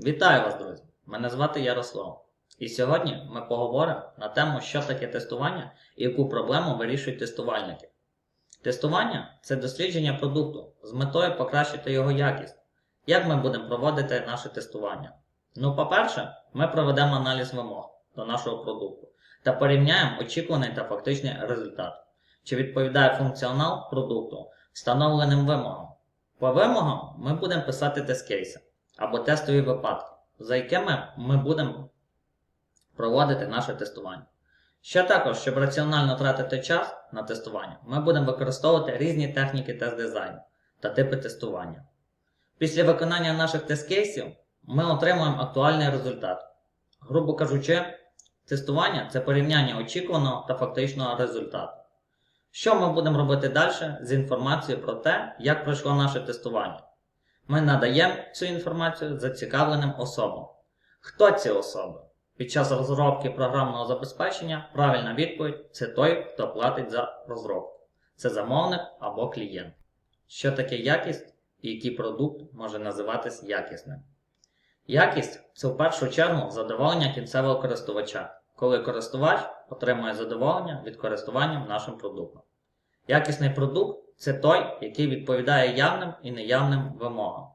Вітаю вас, друзі! Мене звати Ярослав. І сьогодні ми поговоримо на тему, що таке тестування і яку проблему вирішують тестувальники. Тестування це дослідження продукту з метою покращити його якість. Як ми будемо проводити наше тестування? Ну, по-перше, ми проведемо аналіз вимог до нашого продукту та порівняємо очікуваний та фактичний результат, чи відповідає функціонал продукту встановленим вимогам. По вимогам ми будемо писати тест-кейси або тестові випадки, за якими ми будемо проводити наше тестування. Ще також, щоб раціонально тратити час на тестування, ми будемо використовувати різні техніки тест-дизайну та типи тестування. Після виконання наших тест-кейсів ми отримуємо актуальний результат. Грубо кажучи, тестування це порівняння очікуваного та фактичного результату. Що ми будемо робити далі з інформацією про те, як пройшло наше тестування? Ми надаємо цю інформацію зацікавленим особам. Хто ці особи? Під час розробки програмного забезпечення правильна відповідь це той, хто платить за розробку. Це замовник або клієнт. Що таке якість і який продукт може називатись якісним? Якість це в першу чергу задоволення кінцевого користувача, коли користувач отримує задоволення від користування нашим продуктом. Якісний продукт це той, який відповідає явним і неявним вимогам.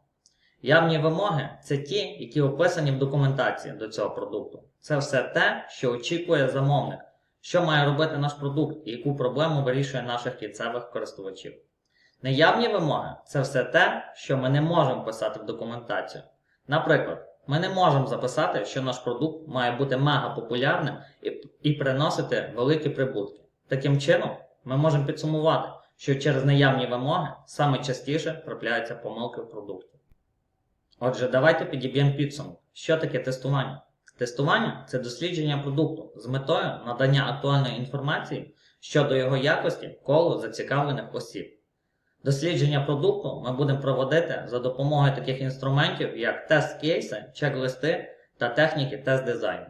Явні вимоги це ті, які описані в документації до цього продукту. Це все те, що очікує замовник, що має робити наш продукт і яку проблему вирішує наших кінцевих користувачів. Неявні вимоги це все те, що ми не можемо писати в документацію. Наприклад, ми не можемо записати, що наш продукт має бути мега популярним і, і приносити великі прибутки. Таким чином, ми можемо підсумувати, що через неявні вимоги саме частіше трапляються помилки в продукті. Отже, давайте підіб'ємо підсумок. Що таке тестування? Тестування це дослідження продукту з метою надання актуальної інформації щодо його якості колу зацікавлених осіб. Дослідження продукту ми будемо проводити за допомогою таких інструментів, як тест-кейси, чек-листи та техніки тест-дизайну.